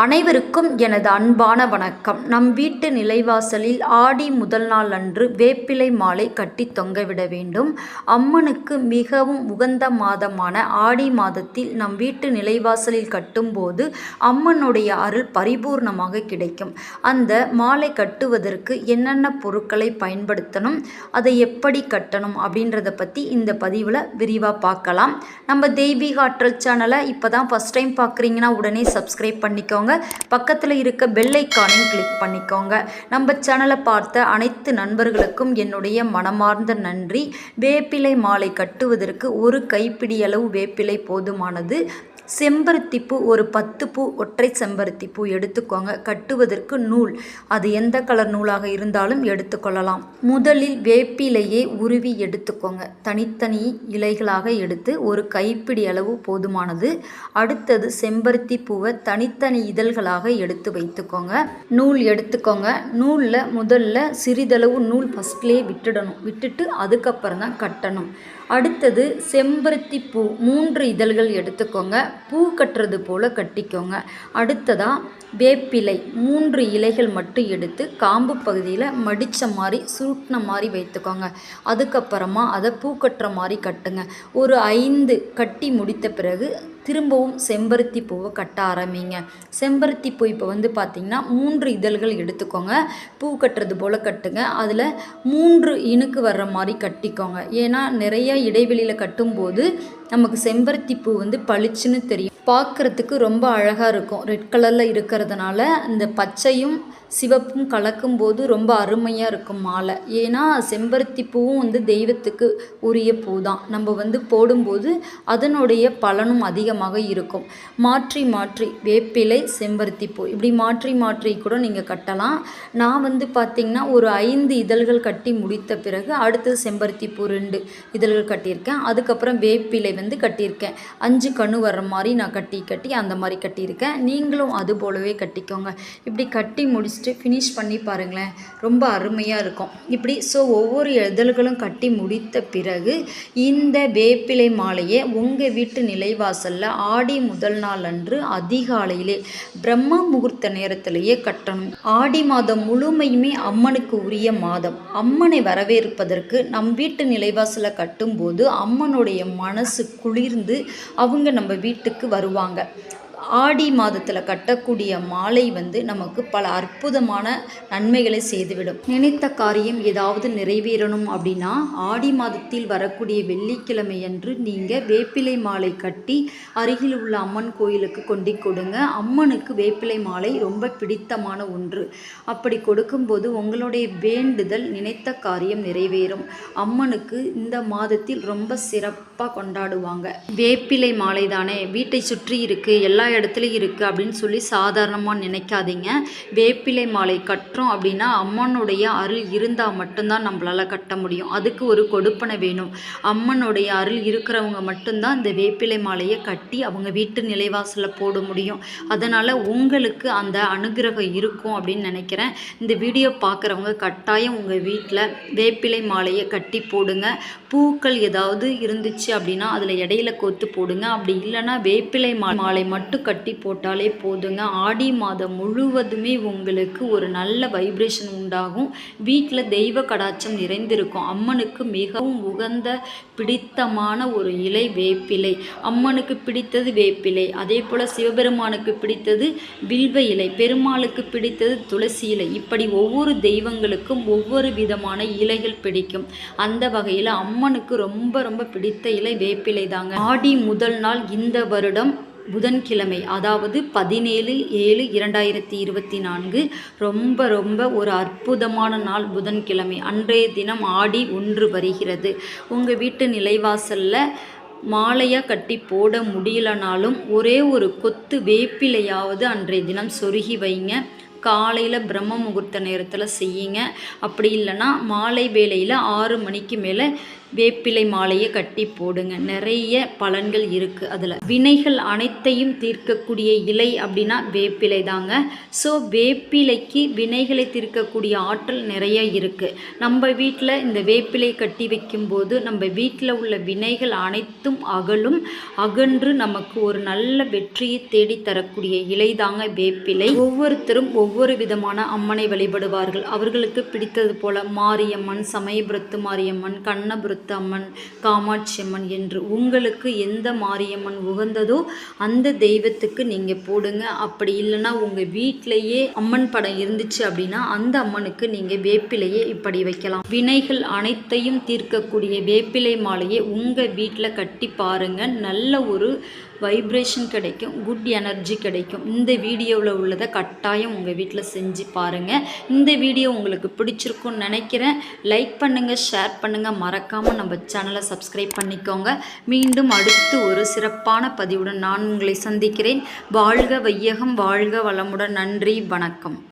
அனைவருக்கும் எனது அன்பான வணக்கம். நம் வீட்டு நிலைவாசலில் ஆடி முதல் நாள் அன்று வேப்பிலை மாலை கட்டி தொங்கவிட வேண்டும். அம்மனுக்கு மிகவும் உகந்த மாதமான ஆடி மாதத்தில் நம் வீட்டு நிலைவாசலில் கட்டும்போது அம்மனுடைய அருள் பரிபூர்ணமாக கிடைக்கும். அந்த மாலை கட்டுவதற்கு என்னென்ன பொருட்களை பயன்படுத்தணும் அதை எப்படி கட்டணும் அப்படின்றத பற்றி இந்த பதிவில் விரிவாக பார்க்கலாம். நம்ம தெய்வீக ஆற்றல் சேனலை இப்போ தான் ஃபஸ்ட் டைம் பார்க்குறீங்கன்னா உடனே சப்ஸ்கிரைப் பண்ணிக்கோங்க. பக்கத்தில் இருக்க பெல்லைக்கானையும் கிளிக் பண்ணிக்கோங்க. நம்ம சேனலை பார்த்த அனைத்து நண்பர்களுக்கும் என்னுடைய மனமார்ந்த நன்றி. வேப்பிலை மாலை கட்டுவதற்கு ஒரு கைப்பிடி அளவு வேப்பிலை போதுமானது. செம்பருத்தி பூ ஒரு பத்து பூ ஒற்றை செம்பருத்தி பூ எடுத்துக்கோங்க. கட்டுவதற்கு நூல். அது எந்த கலர் நூலாக இருந்தாலும் எடுத்துக்கொள்ளலாம். முதலில் வேப்பிலையை உருவி எடுத்துக்கோங்க. தனித்தனி இலைகளாக எடுத்து ஒரு கைப்பிடி அளவு போதுமானது. அடுத்தது செம்பருத்தி பூவை தனித்தனி இதழ்களாக எடுத்து வைத்துக்கோங்க. நூல் எடுத்துக்கோங்க. நூலில் முதல்ல சிறிதளவு நூல் ஃபஸ்ட்லேயே விட்டுடணும். விட்டுட்டு அதுக்கப்புறம் தான் கட்டணும். அடுத்தது செம்பருத்தி பூ மூன்று இதழ்கள் எடுத்துக்கோங்க. பூ கட்டுறது போல் கட்டிக்கோங்க. அடுத்ததாக வேப்பிலை. மூன்று இலைகள் மட்டும் எடுத்து காம்பு பகுதியில் மடித்த மாதிரி சுருட்டின மாதிரி வைத்துக்கோங்க. அதுக்கப்புறமா அதை பூ கட்டுற மாதிரி கட்டுங்க. ஒரு ஐந்து கட்டி முடித்த பிறகு திரும்பவும் செம்பருத்தி பூவை கட்ட ஆரம்பிங்க. செம்பருத்தி பூ இப்போ வந்து பார்த்திங்கன்னா மூன்று இதழ்கள் எடுத்துக்கோங்க. பூ கட்டுறது போல் கட்டுங்க. அதில் மூன்று இணுக்கு வர்ற மாதிரி கட்டிக்கோங்க. ஏன்னா நிறைய இடைவெளியில் கட்டும்போது நமக்கு செம்பருத்தி பூ வந்து பளிச்சுன்னு தெரியும். பார்க்குறதுக்கு ரொம்ப அழகாக இருக்கும். ரெட் கலரில் இருக்கிறதுனால இந்த பச்சையும் சிவப்பும் கலக்கும்போது ரொம்ப அருமையாக இருக்கும் மாலை. ஏன்னா செம்பருத்தி பூவும் வந்து தெய்வத்துக்கு உரிய பூ தான். நம்ம வந்து போடும்போது அதனுடைய பலனும் அதிகம் அதிகமாக இருக்கும். மாற்றி மாற்றி. வேப்பிலை செம்பருத்தி பூ. இப்படி மாற்றி மாற்றி கூட நீங்கள் கட்டலாம். நான் வந்து பார்த்திங்கன்னா ஒரு ஐந்து இதழ்கள் கட்டி முடித்த பிறகு அடுத்தது செம்பருத்தி பூ ரெண்டு இதழ்கள் கட்டியிருக்கேன். அதுக்கப்புறம் வேப்பிலை வந்து கட்டியிருக்கேன். அஞ்சு கணு வர்ற மாதிரி நான் கட்டி கட்டி அந்த மாதிரி கட்டியிருக்கேன். நீங்களும் அது போலவே கட்டிக்கோங்க. இப்படி கட்டி முடிச்சுட்டு ஃபினிஷ் பண்ணி பாருங்களேன். ரொம்ப அருமையாக இருக்கும். இப்படி ஸோ ஒவ்வொரு இதழ்களும் கட்டி முடித்த பிறகு இந்த வேப்பிலை மாலையை உங்கள் வீட்டு நிலைவாசலில் ஆடி முதல் நாள் அன்று அதிகாலையிலே பிரம்ம முகூர்த்த நேரத்திலேயே கட்டணும். ஆடி மாதம் முழுமையுமே அம்மனுக்கு உரிய மாதம். அம்மனை வரவேற்பதற்கு நம் வீட்டு நிலைவாசலை கட்டும்போது அம்மனுடைய மனசு குளிர்ந்து அவங்க நம்ம வீட்டுக்கு வருவாங்க. ஆடி மாதத்தில் கட்டக்கூடிய மாலை வந்து நமக்கு பல அற்புதமான நன்மைகளை செய்துவிடும். நினைத்த காரியம் ஏதாவது நிறைவேறணும் அப்படின்னா ஆடி மாதத்தில் வரக்கூடிய வெள்ளிக்கிழமை அன்று நீங்கள் வேப்பிலை மாலை கட்டி அருகில் உள்ள அம்மன் கோயிலுக்கு கொண்டு கொடுங்க. அம்மனுக்கு வேப்பிலை மாலை ரொம்ப பிடித்தமான ஒன்று. அப்படி கொடுக்கும்போது உங்களுடைய வேண்டுதல் நினைத்த காரியம் நிறைவேறும். அம்மனுக்கு இந்த மாதத்தில் ரொம்ப சிறப்பாக கொண்டாடுவாங்க. வேப்பிலை மாலை தானே? வீட்டை சுற்றி இருக்கு எல்லா இடத்துலையும் இருக்குது அப்படின்னு சொல்லி சாதாரணமாக நினைக்காதீங்க. வேப்பிலை மாலை கட்டுறோம் அப்படின்னா அம்மனுடைய அருள் இருந்தால் மட்டும்தான் நம்மளால் கட்ட முடியும். அதுக்கு ஒரு கொடுப்பனை வேணும். அம்மனுடைய அருள் இருக்கிறவங்க மட்டும்தான் இந்த வேப்பிலை மாலையை கட்டி அவங்க வீட்டு நிலைவாசலில் போட முடியும். அதனால் உங்களுக்கு அந்த அனுகிரகம் இருக்கும் அப்படின்னு நினைக்கிறேன். இந்த வீடியோ பார்க்குறவங்க கட்டாயம் உங்கள் வீட்டில் வேப்பிலை மாலையை கட்டி போடுங்க. பூக்கள் ஏதாவது இருந்துச்சு அப்படின்னா அதில் இடையில கோத்து போடுங்க. அப்படி இல்லைன்னா வேப்பிலை மா மாலை மட்டும் கட்டி போட்டாலே போதுங்க. ஆடி மாதம் முழுவதுமே உங்களுக்கு ஒரு நல்ல வைப்ரேஷன் உண்டாகும். வீட்டில் தெய்வ கடாச்சம் நிறைந்திருக்கும். அம்மனுக்கு மிகவும் உகந்த பிடித்தமான ஒரு இலை வேப்பிலை. அம்மனுக்கு பிடித்தது வேப்பிலை. அதே போல் சிவபெருமானுக்கு பிடித்தது வில்வ இலை. பெருமாளுக்கு பிடித்தது துளசி இலை. இப்படி ஒவ்வொரு தெய்வங்களுக்கும் ஒவ்வொரு விதமான இலைகள் பிடிக்கும். அந்த வகையில் அம்மனுக்கு ரொம்ப ரொம்ப பிடித்த இலை வேப்பிலை தாங்க ஆடி முதல் நாள் இந்த வருடம் புதன்கிழமை அதாவது பதினேழு ஏழு இரண்டாயிரத்தி இருபத்தி நான்கு ரொம்ப ரொம்ப ஒரு அற்புதமான நாள் புதன்கிழமை. அன்றைய தினம் ஆடி ஒன்று வருகிறது. உங்கள் வீட்டு நிலைவாசலில் மாலையாக கட்டி போட முடியலனாலும் ஒரே ஒரு கொத்து வேப்பிலையாவது அன்றைய தினம் சொருகி வைங்க. காலையில் பிரம்ம முகூர்த்த நேரத்தில் செய்யுங்க. அப்படி இல்லைன்னா மாலை வேளையில் ஆறு மணிக்கு மேலே வேப்பிலை மாலையை கட்டி போடுங்க. நிறைய பலன்கள் இருக்குது அதில். வினைகள் அனைத்தையும் தீர்க்கக்கூடிய இலை அப்படின்னா வேப்பிலை தாங்க. ஸோ வேப்பிலைக்கு வினைகளை தீர்க்கக்கூடிய ஆற்றல் நிறைய இருக்குது நம்ம வீட்டில் இந்த வேப்பிலை கட்டி வைக்கும்போது நம்ம வீட்டில் உள்ள வினைகள் அனைத்தும் அகலும். அகன்று நமக்கு ஒரு நல்ல வெற்றியை தேடி தரக்கூடிய இலை தாங்க வேப்பிலை. ஒவ்வொருத்தரும் ஒவ்வொரு விதமான அம்மனை வழிபடுவார்கள். அவர்களுக்கு பிடித்தது போல மாரியம்மன் சமயபுரத்து மாரியம்மன் கண்ணபுரத்து அம்மன் காமாட்சி அம்மன் என்று உங்களுக்கு எந்த மாரியம்மன் உகந்ததோ அந்த தெய்வத்துக்கு நீங்கள் போடுங்க. அப்படி இல்லைன்னா உங்கள் வீட்டிலேயே அம்மன் படம் இருந்துச்சு அப்படின்னா அந்த அம்மனுக்கு நீங்கள் வேப்பிலையே இப்படி வைக்கலாம். வினைகள் அனைத்தையும் தீர்க்கக்கூடிய வேப்பிலை மாலையை உங்கள் வீட்டில் கட்டி பாருங்க. நல்ல ஒரு வைப்ரேஷன் கிடைக்கும் குட் எனர்ஜி கிடைக்கும். இந்த வீடியோவில் உள்ளதை கட்டாயம் உங்கள் வீட்டில் செஞ்சு பாருங்கள் இந்த வீடியோ உங்களுக்கு பிடிச்சிருக்கும்னு நினைக்கிறேன். லைக் பண்ணுங்கள் ஷேர் பண்ணுங்கள் மறக்காமல் நம்ம சேனலை சப்ஸ்கிரைப் பண்ணிக்கோங்க. மீண்டும் அடுத்து ஒரு சிறப்பான பதிவுடன் நான் உங்களை சந்திக்கிறேன். வாழ்க வையகம் வாழ்க வளமுடன். நன்றி வணக்கம்.